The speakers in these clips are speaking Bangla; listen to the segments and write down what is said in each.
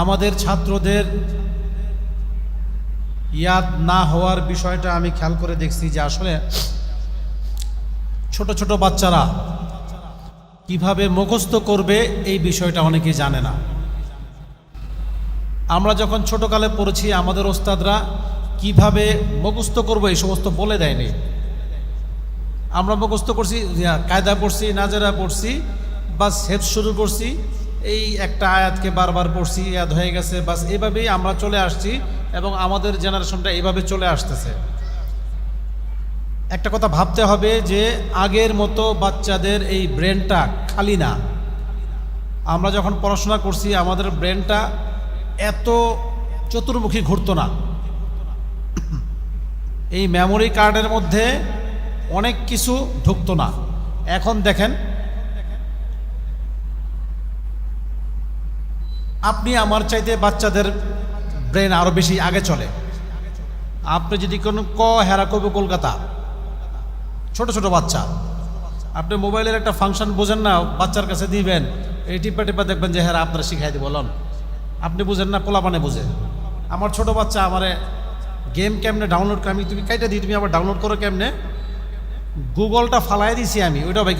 আমাদের ছাত্রদের ইয়াদ না হওয়ার বিষয়টা আমি খেয়াল করে দেখছি যে আসলে ছোট ছোট বাচ্চারা কীভাবে মুখস্থ করবে এই বিষয়টা অনেকেই জানে না। আমরা যখন ছোটকালে পড়েছি, আমাদের ওস্তাদরা কীভাবে মুখস্থ করব এই সমস্ত বলে দেয়নি। আমরা মুখস্থ করছি, কায়দা পড়ছি, নাজারা পড়ছি বা হেফ শুরু করছি এই একটা আয়াতকে বারবার পড়ছি, ইয়াদ হয়ে গেছে, বাস এভাবেই আমরা চলে আসছি এবং আমাদের জেনারেশনটা এভাবে চলে আসতেছে। একটা কথা ভাবতে হবে যে আগের মতো বাচ্চাদের এই ব্রেনটা খালি না। আমরা যখন পড়াশোনা করছি, আমাদের ব্রেনটা এত চতুর্মুখী ঘুরতো না। এই মেমোরি কার্ডের মধ্যে অনেক কিছু ঢুকতো না। এখন দেখেন আপনি আমার চাইতে বাচ্চাদের ব্রেন আরও বেশি আগে চলে। আপনি যদি কোনো ক হেরা করবে কলকাতা, ছোট ছোট বাচ্চা, আপনি মোবাইলের একটা ফাংশন বোঝেন না, বাচ্চার কাছে দিবেন, এই টিপা টিপা দেখবেন যে হ্যাঁ আপনারা শিখাই দিব বলুন আপনি বুঝেন না, পোলাপানে বুঝে। আমার ছোট বাচ্চা আমারে গেম কেমনে ডাউনলোড করে, আমি তুমি কাইটা দিই, তুমি আবার ডাউনলোড করো কেমনে? গুগলটা ফালাই দিছি আমি, ওইটাও বাইক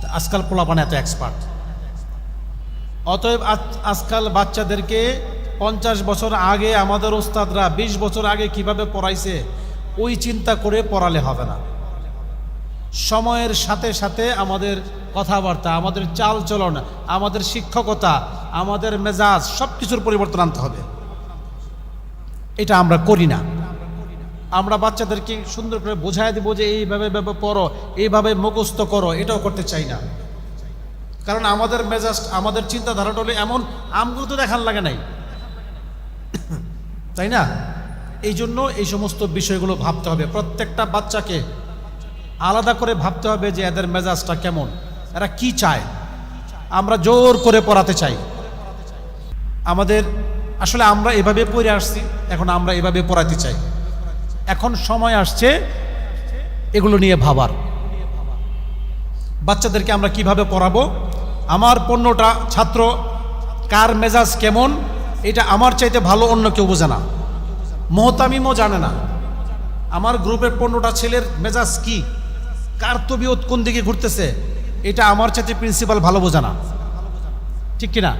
তা আজকাল পোলাপানে এত এক্সপার্ট অতএব আজ- আজকাল বাচ্চাদেরকে পঞ্চাশ বছর আগে আমাদের ওস্তাদরা বিশ বছর আগে কীভাবে পড়াইছে, ওই চিন্তা করে পড়ালে হবে না। সময়ের সাথে সাথে আমাদের কথাবার্তা, আমাদের চাল চলন আমাদের শিক্ষকতা, আমাদের মেজাজ সব কিছুর পরিবর্তন আনতে হবে। এটা আমরা করি না। আমরা বাচ্চাদেরকে সুন্দর করে বোঝায় দেবো যে এইভাবে পড়ো, এইভাবে মুখস্থ করো, এটাও করতে চাই না। কারণ আমাদের মেজাজ, আমাদের চিন্তাধারাটা হলে এমন, আমগুলো তো দেখার লাগে নাই। তাই না? এই জন্য এই সমস্ত বিষয়গুলো ভাবতে হবে। প্রত্যেকটা বাচ্চাকে আলাদা করে ভাবতে হবে যে এদের মেজাজটা কেমন, এরা কি চায়। আমরা জোর করে পড়াতে চাই। আমাদের, আসলে আমরা এভাবে পড়ে আসছি, এখন আমরা এভাবে পড়াতে চাই। এখন সময় আসছে এগুলো নিয়ে ভাবার। বাচ্চাদেরকে আমরা কীভাবে পড়াবো? আমার পণ্যটা, ছাত্র, কার মেজাজ কেমন, এটা আমার চাইতে ভালো অন্য কেউ বোঝে না। মোহতামিমও জানে না, আমার গ্রুপের পণ্যটা ছেলের মেজাজ কি, কার তবিয়ত কোন দিকে ঘুরতেছে, এটা আমার চাইতে প্রিন্সিপাল ভালো বোঝে না। ঠিক কিনা?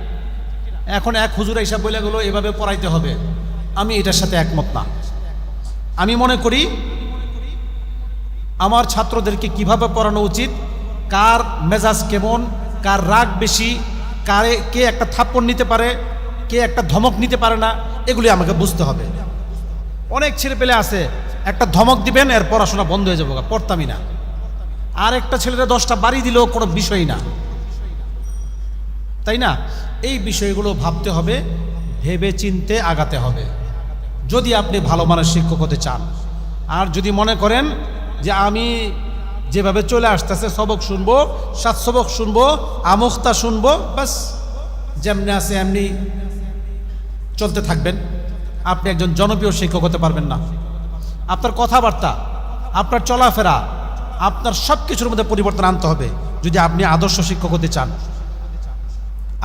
এখন এক হুজুর হিসাব বলে গেলো, এভাবে পড়াইতে হবে। আমি এটার সাথে একমত না। আমি মনে করি, আমার ছাত্রদেরকে কীভাবে পড়ানো উচিত, কার মেজাজ কেমন কার রাগ বেশি, কারে কে একটা থাপ্পড় নিতে পারে, কে একটা ধমক নিতে পারে না, এগুলি আমাকে বুঝতে হবে। অনেক ছেলে পেলে আছে, একটা ধমক দিবেন, এর পড়াশোনা বন্ধ হয়ে যাব পড়তামই না। আর একটা ছেলেরা দশটা বাড়ি দিলেও কোনো বিষয় না। তাই না? এই বিষয়গুলো ভাবতে হবে, ভেবে চিনতে আগাতে হবে। যদি আপনি ভালো মানের শিক্ষক হতে চান, আর যদি মনে করেন যে আমি যেভাবে চলে আসতেছে, সবক শুনব, সাত সবক শুনব আমুখতা শুনব, বাস, যেমনি আছে এমনি চলতে থাকবেন। আপনি একজন জনপ্রিয় শিক্ষক হতে পারবেন না। আপনার কথাবার্তা, আপনার চলাফেরা, আপনার সব কিছুর মধ্যে পরিবর্তন আনতে হবে, যদি আপনি আদর্শ শিক্ষক হতে চান।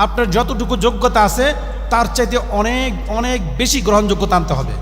আপনার যতটুকু যোগ্যতা আছে, তার চাইতে অনেক অনেক বেশি গ্রহণযোগ্যতা আনতে হবে।